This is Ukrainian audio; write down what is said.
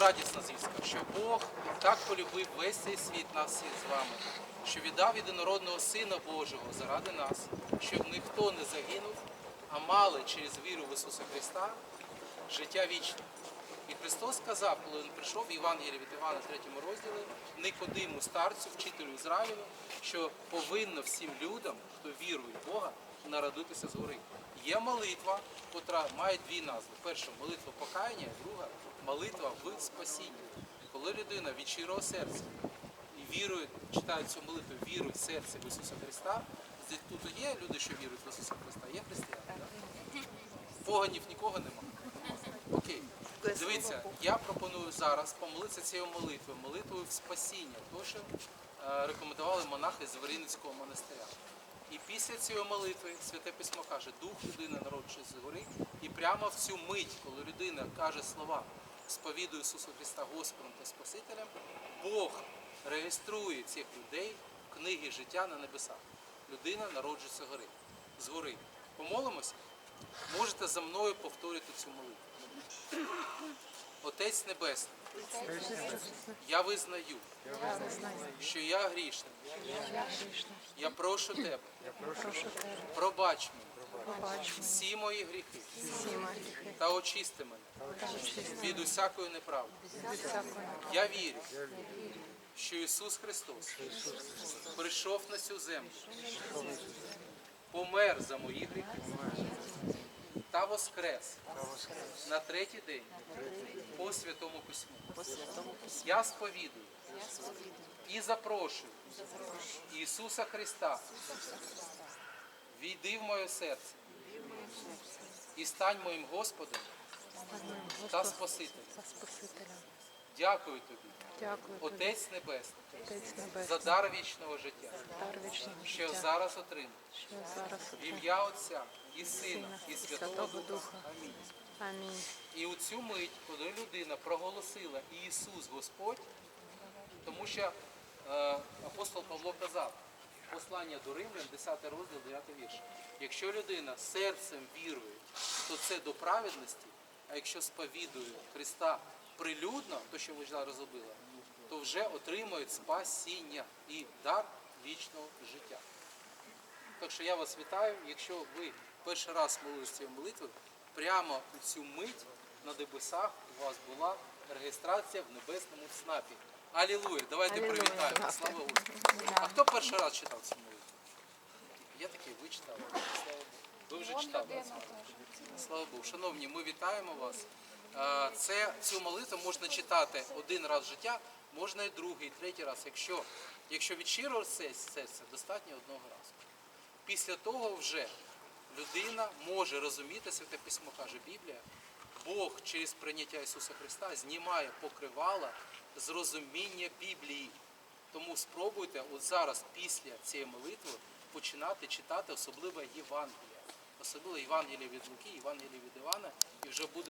радісна звістка, що Бог так полюбив весь цей світ нас з вами, що віддав єдинородного Сина Божого заради нас, щоб ніхто не загинув, а мали через віру в Ісуса Христа життя вічне. І Христос сказав, коли Він прийшов в Євангелії від Івана, 3 розділі, Никодиму, старцю, вчителю Ізраїлю, що повинно всім людям, хто вірує в Бога, народитися згори. Є молитва, котра має дві назви. Перша молитва покаяння, друга молитва в спасінні. Коли людина від щирого серця і вірує, читає цю молитву, вірує в серце в Ісуса Христа, тут є люди, що вірують в Ісуса Христа, є християни. Да? Поганів нікого немає. Окей. Дивіться, я пропоную зараз помолитися цією молитвою, молитвою в спасіння, то що е, рекомендували монахи з Варіницького монастиря. І після цієї молитви Святе Письмо каже, дух людини народжується з гори, і прямо в цю мить, коли людина каже слова, сповідує Ісуса Христа Господом та Спасителем, Бог реєструє цих людей в книги життя на небесах. Людина народжується гори, з гори. Помолимося? Можете за мною повторити цю молитву. Отець Небесний, я визнаю, що я грішний. Я прошу тебе, пробач мені всі мої гріхи та очисти мене від усякої неправди. Я вірю, що Ісус Христос прийшов на цю землю, помер за мої гріхи та воскрес. На третій день. По Святому Письму. Я сповідую. І запрошую Ісуса Христа. Війди в моє серце. І стань моїм Господом та Спасителем. Дякую тобі, Дякую тобі, Отець Небесний, Отець за дар вічного життя, дар вічного що життя, зараз отримав. що зараз В ім'я Отця і Сина, і Святого Святого Духа. Духа. Амінь. Амінь. І у цю мить, коли людина проголосила Ісус Господь, тому що е, апостол Павло казав, послання до Римлян, 10 розділ, 9 вірш. Якщо людина серцем вірує, то це до праведності, а якщо сповідує Христа прилюдно, то що ви зараз зробили, то вже отримують спасіння і дар вічного життя. Так що я вас вітаю. Якщо ви перший раз молилися цією молитвою, прямо у цю мить на небесах у вас була реєстрація в небесному ЦНАПі. Алілуя! Давайте Алілуя. привітаємо. Слава Господу! А хто перший раз читав цю молитву? Я такий, ви читали. Слава Богу. Ви вже читали. Слава Богу. Шановні, ми вітаємо вас. Е, Це, цю молитву можна читати один раз в життя, можна і другий, і третій раз. Якщо, якщо від щирого се- серця, достатньо одного разу. Після того вже людина може розуміти, Святе Письмо каже Біблія, Бог через прийняття Ісуса Христа знімає покривала з розуміння Біблії. Тому спробуйте от зараз, після цієї молитви, починати читати особливо Євангелія. Особливо Євангелія від Луки, Євангелія від Івана, і вже буде.